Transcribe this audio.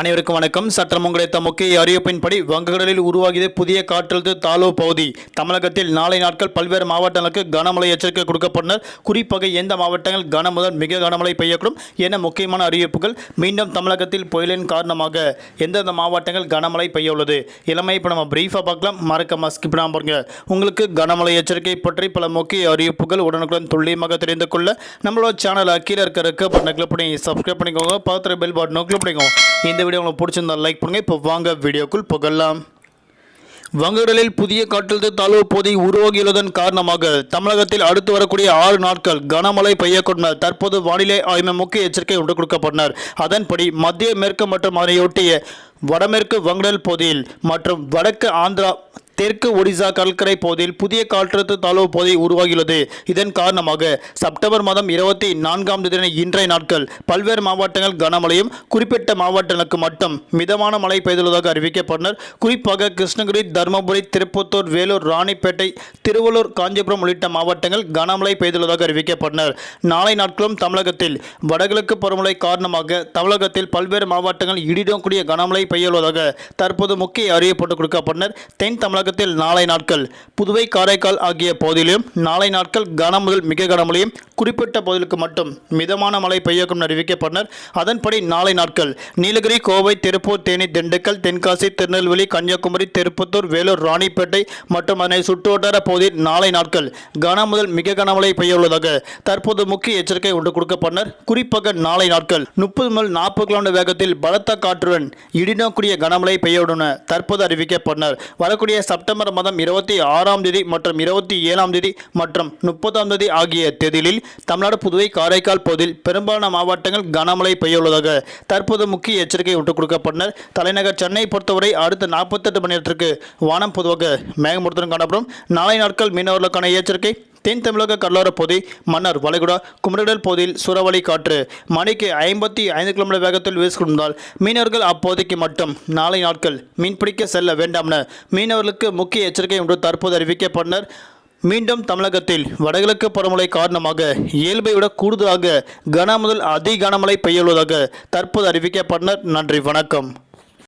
அனைவருக்கும் வணக்கம். சற்றம் கிடைத்த முக்கிய அறிவிப்பின்படி வங்கக்கடலில் உருவாகிய புதிய காற்றழுத்த தாழ்வு பகுதி தமிழகத்தில் நாளை நாட்கள் பல்வேறு மாவட்டங்களுக்கு கனமழை எச்சரிக்கை கொடுக்கப்பட்டனர் குறிப்பாக எந்த மாவட்டங்கள் கன முதல் மிக கனமழை பெய்யக்கூடும் என முக்கியமான அறிவிப்புகள் மீண்டும் தமிழகத்தில் புயலின் காரணமாக எந்தெந்த மாவட்டங்கள் கனமழை பெய்ய உள்ளது இளமை இப்போ நம்ம பிரீஃபாக பார்க்கலாம். மறக்காம ஸ்கிப் பண்ணாம பாருங்க. உங்களுக்கு கனமழை எச்சரிக்கை பற்றி பல முக்கிய அறிவிப்புகள் உடனுக்குடன் துல்லியமாக தெரிந்து கொள்ள நம்மளோட சேனலை கீழே இருக்க இருக்க பட்டனை கிளிக் பண்ணி சப்ஸ்கிரைப் பண்ணிக்கோங்க. பக்கத்தில் பெல் பட்டனும் கிளிக் பண்ணிக்கோங்க. இந்த வீடியோ உங்களுக்கு பிடிச்சிருந்தால் லைக் பண்ணுங்கள் இப்போ வாங்க வீடியோக்குள் புகழலாம் வங்கக்கடலில் புதிய காற்றழுத்த தாழ்வு பகுதி உருவாகியுள்ளதன் காரணமாக தமிழகத்தில் அடுத்து வரக்கூடிய ஆறு நாட்கள் கனமழை பெய்யக்கூடும் தற்போது வானிலை ஆய்வு முக்கிய எச்சரிக்கை ஒன்று கொடுக்கப்பட்டனர். அதன்படி மத்திய மேற்கு மற்றும் அதனையொட்டிய வடமேற்கு வங்கடல் பகுதியில் மற்றும் வடக்கு ஆந்திரா தெற்கு ஒடிசா கடற்கரை பகுதியில் புதிய காற்றழுத்த தாழ்வு பகுதி உருவாகியுள்ளது. இதன் காரணமாக செப்டம்பர் மாதம் இருபத்தி நான்காம் தேதி இன்றைய நாட்கள் பல்வேறு மாவட்டங்கள் கனமழையும் குறிப்பிட்ட மாவட்டங்களுக்கு மட்டும் மிதமான மழை பெய்துள்ளதாக அறிவிக்கப்பட்டனர். குறிப்பாக கிருஷ்ணகிரி தருமபுரி திருப்பத்தூர் வேலூர் ராணிப்பேட்டை திருவள்ளூர் காஞ்சிபுரம் உள்ளிட்ட மாவட்டங்கள் கனமழை பெய்துள்ளதாக அறிவிக்கப்பட்டனர். நாளை நாட்களும் தமிழகத்தில் வடகிழக்கு பருவமழை காரணமாக தமிழகத்தில் பல்வேறு மாவட்டங்கள் இடிடக்கூடிய கனமழை பெய்யுள்ளதாக தற்போது முக்கிய அறிவிப்பு கொடுக்கப்பட்டனர். தென் தமிழகத்தில் நாளை நாட்கள் புதுவை காரைக்கால் ஆகிய பகுதியிலும் நாளை நாட்கள் கனம் முதல் மிக கனமழையும் குறிப்பிட்ட பகுதிகளுக்கு மட்டும் மிதமான மழை பெய்யக்கும் அறிவிக்கப்பட்டனர். அதன்படி நாளை நாட்கள் நீலகிரி கோவை திருப்பூர் தேனி திண்டுக்கல் தென்காசி திருநெல்வேலி கன்னியாகுமரி திருப்பத்தூர் வேலூர் ராணிப்பேட்டை மற்றும் அதனை சுற்றுவட்டார பகுதியில் நாளை நாட்கள் கன முதல் மிக கனமழை பெய்ய உள்ளதாக தற்போது முக்கிய எச்சரிக்கை ஒன்று கொடுக்கப்பட்டனர். குறிப்பாக நாளை நாட்கள் முப்பது முதல் நாற்பது கிலோமீட்டர் வேகத்தில் பலத்த காற்றுடன் இடிநோக்கூடிய கனமழை பெய்யவுடன் தற்போது அறிவிக்கப்பட்டனர். வரக்கூடிய செப்டம்பர் மாதம் இருபத்தி ஆறாம் தேதி மற்றும் இருபத்தி ஏழாம் தேதி மற்றும் முப்பதாம் தேதி ஆகிய தேதிகளில் தமிழ்நாடு புதுவை காரைக்கால் பகுதியில் பெரும்பாலான மாவட்டங்கள் கனமழை பெய்யுள்ளதாக தற்போது முக்கிய எச்சரிக்கை விட்டுக் கொடுக்கப்பட்டனர். தலைநகர் சென்னை பொறுத்தவரை அடுத்த நாற்பத்தெட்டு மணி நேரத்திற்கு வானம் பொதுவாக மேகமூர்த்தம் காணப்படும். நாளை நாட்கள் மீனவர்களுக்கான எச்சரிக்கை. தென் தமிழக கடலோர பகுதி மன்னார் வளைகுடா குமரிடல் பகுதியில் சூறாவளி காற்று. மணிக்கு ஐம்பத்தி ஐந்து கிலோமீட்டர் வேகத்தில் வீசிக்கொண்டால் மீனவர்கள் அப்போதைக்கு மட்டும் நாளை நாட்கள் மீன்பிடிக்க செல்ல வேண்டாம் என மீனவர்களுக்கு முக்கிய எச்சரிக்கை ஒன்று தற்போது அறிவிக்கப்பட்டனர். மீண்டும் தமிழகத்தில் வடகிழக்கு பருவமழை காரணமாக இயல்பை விட கூடுதலாக கன முதல் அதி கனமழை பெய்யுள்ளதாக தற்போது அறிவிக்கப்பட்டனர். நன்றி வணக்கம்.